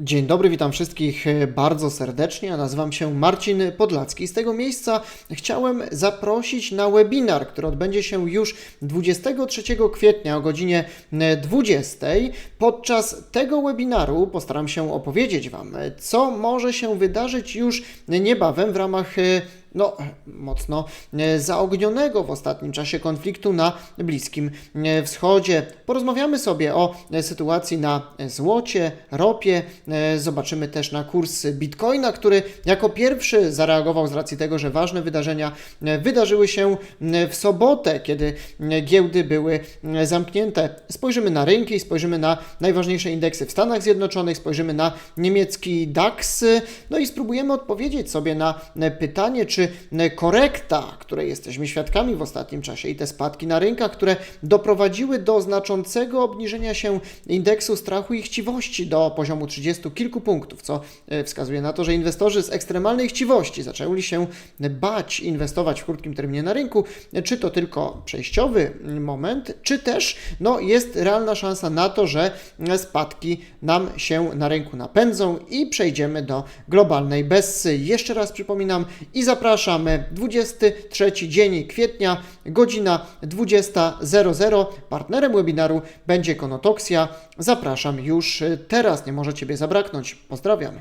Dzień dobry, witam wszystkich e, bardzo serdecznie. Nazywam się Marcin Podlacki. Z tego miejsca chciałem zaprosić na webinar, który odbędzie się już 23 kwietnia o godzinie e, 20. Podczas tego webinaru postaram się opowiedzieć Wam, e, co może się wydarzyć już niebawem w ramach e, no, mocno e, zaognionego w ostatnim czasie konfliktu na Bliskim e, Wschodzie. Porozmawiamy sobie o e, sytuacji na złocie, ropie, zobaczymy też na kurs bitcoina, który jako pierwszy zareagował z racji tego, że ważne wydarzenia wydarzyły się w sobotę, kiedy giełdy były zamknięte. Spojrzymy na rynki, spojrzymy na najważniejsze indeksy w Stanach Zjednoczonych, spojrzymy na niemiecki DAX, no i spróbujemy odpowiedzieć sobie na pytanie, czy korekta, której jesteśmy świadkami w ostatnim czasie i te spadki na rynkach, które doprowadziły do znaczącego obniżenia się indeksu strachu i chciwości do poziomu 30 kilku punktów, co e, wskazuje na to, że inwestorzy z ekstremalnej chciwości zaczęli się bać inwestować w krótkim terminie na rynku, czy to tylko przejściowy moment, czy też no, jest realna szansa na to, że e, spadki nam się na rynku napędzą i przejdziemy do globalnej bessy. Jeszcze raz przypominam i zapraszamy 23 dzień kwietnia, godzina 20.00. Partnerem webinaru będzie Konotoksja. Zapraszam już teraz, nie może Ciebie zabraknąć. Pozdrawiam.